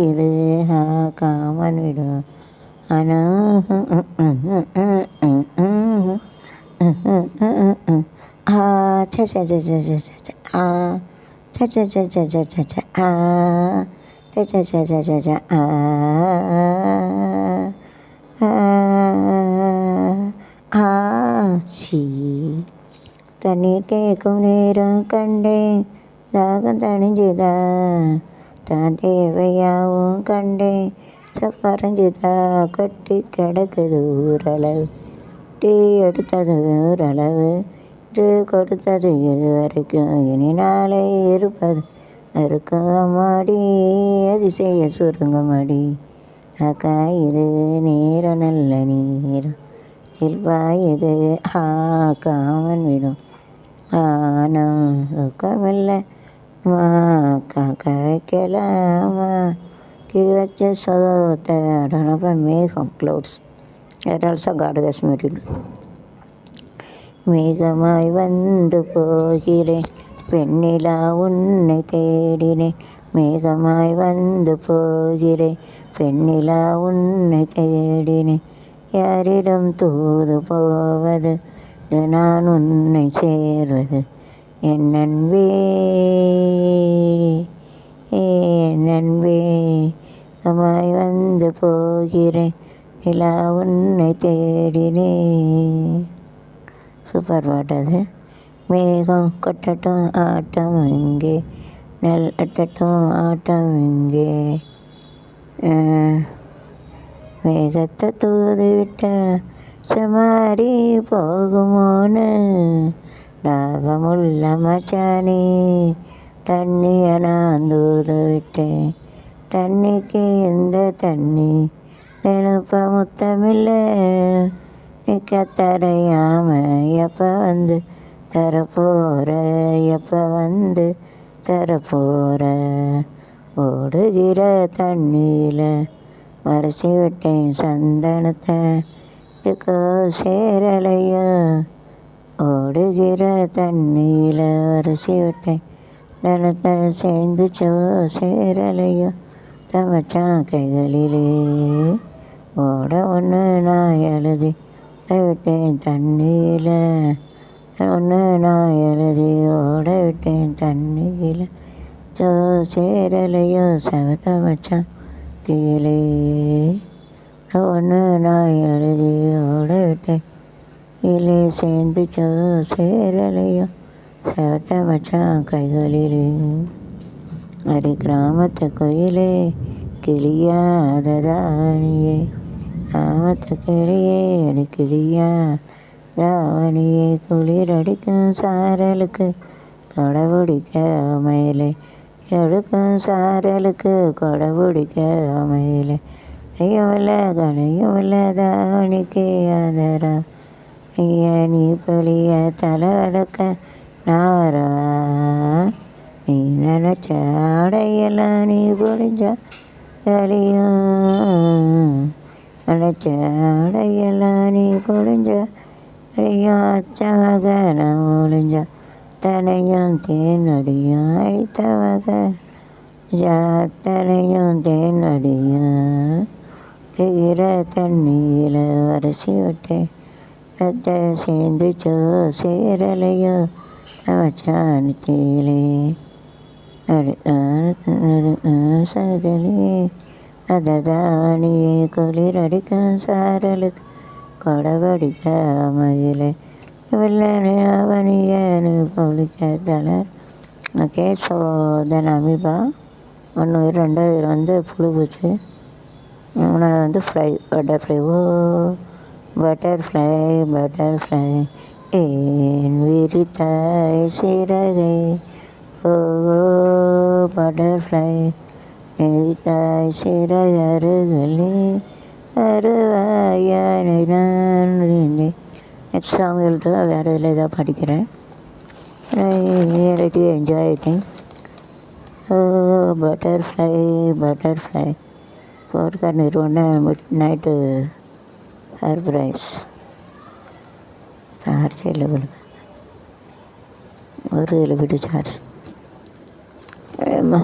இது காமன் விடும் அனு ஆ ச ச ச ச ச ச ச ஆ ச ச ச ச ச ச ச ஆ ச ச ச ச ச ச ஆ ஆச்சி தண்ணீர் கேட்கும் நேரம் கண்டேன் தாகம் தணிஞ்சுதா தான் தேவையாவும் கண்டேன். சப்பரைஞ்சுதா கொட்டி கிடக்குது ஓரளவு டீ எடுத்தது ஓரளவு இன்று கொடுத்தது இது வரைக்கும் இனி நாளை இருப்பது. இருக்கும் அம்மாடி அதிசய சுருங்கமாடி அக்காயிரு நேரம் நல்ல நேரம் சில்வாயுது ஆ காமன் விடும். ஆனம் சுக்கமில்லை மா காக்க வைக்கலாமா மேகம் clouds that also God has மேகமாய் வந்து போகிறேன் பெண்ணிலா உன்னை தேடினேன். மேகமாய் வந்து போகிறேன் பெண்ணிலா உன்னை தேடினேன். யாரிடம் தூது போவது? நான் உன்னை சேர்வது. என் நண்பே என் நண்பே மேகமாய் வந்து போகிறேன். நிலா உன்னை தேடினே சூப்பர் பாட்டு அது. மேகம் கொட்டட்டும் ஆட்டம் இங்கே. நெல் அட்டட்டும் ஆட்டம் இங்கே. மேகத்தை தூது விட்ட செமாரி போகுமோன்னு. தாகமுள்ள மச்சானே தண்ணியை நான் தூது விட்டேன் தண்ணிக்கு எந்த தண்ணி? நினப்ப முத்தமில்ல நிற்க தரையாம எப்போ வந்து தரப்போற? எப்போ வந்து தரப்போற? ஓடுகிற தண்ணியில் மறைச்சி விட்டேன் சந்தனத்தை. இதுக்கோ சேரலையோ ஓடுகிற தண்ணீர அரிசி விட்டை தனத்தை சேர்ந்துச்சோ சேரலையோ. தமச்சான் கைகளிலே ஓட ஒன்று நான் எழுதி விட்டேன் தண்ணியில். ஒன்று நான் எழுதி ஓட விட்டேன் தண்ணியில். சோ சேரலையோ செவத்த மச்சான் கீழே. ஒன்று நான் எழுதி ஓட விட்டேன் கீழே சேர்ந்து ஜோ சேரலையோ செவத்த வச்சான் கைகளிலே அடி கிராமத்து கோயிலே கிளியாததானியே கிராமத்து கிளியே அடி கிளியா தாவணியே குளிர் அடிக்கும் சாரலுக்கு கொடை பிடிக்க எடுக்கும் சாரலுக்கு கொடபுடிக்க பிடிக்க அமையலை ஐயும் இல்லை கடையும் இல்லை தாவணிக்கு ஆதரா நீய நீ பொழிய தலை அடக்க நாரா. நீ நினச்ச ஆடையெல்லாம் நீ புரிஞ்சா கலியும் நினச்ச ஆடையெல்லாம் நீ புரிஞ்சா கலியும் அச்சமக நான் ஒளிஞ்சா தனையும் தேனடியும் ஐத்தமக ஜாத்தனையும் தேனடியும் தீர தண்ணியில் வரிசை விட்டேன் கத்த சேர்ந்து சோ சேரலையோ அவச்சானத்திலே சகலே அததானியே குளிர் அடிக்கும் சாரலுக்கு கொடபடிக்க மயிலே. வெள்ளனை அவனியனு பொழிக்க தலர் ஓகே ஸோ தென் அமீபா. ஒன்று ரெண்டாவது வந்து புழு பூச்சி மூணாவது வந்து fly butterfly. Oh. Butterfly butterfly ஏன் விரித்தாய் சிறகை ஓ பட்டர்ஃப்ளை விரித்தாய் சிறகருகளே அருவாயானை நான் நெக்ஸ்ட் சாங் எழுது வேறு இதில் இதாக படிக்கிறேன்? Reality enjoy thing oh butterfly butterfly போர்க்கார் நிறுவனம் மிட் நைட்டு சர்ப்ரைஸ் சார்ஜ் இல்லை கொடுங்க ஒரு இதில் விட்டு சார்ஜ் ஏம்மா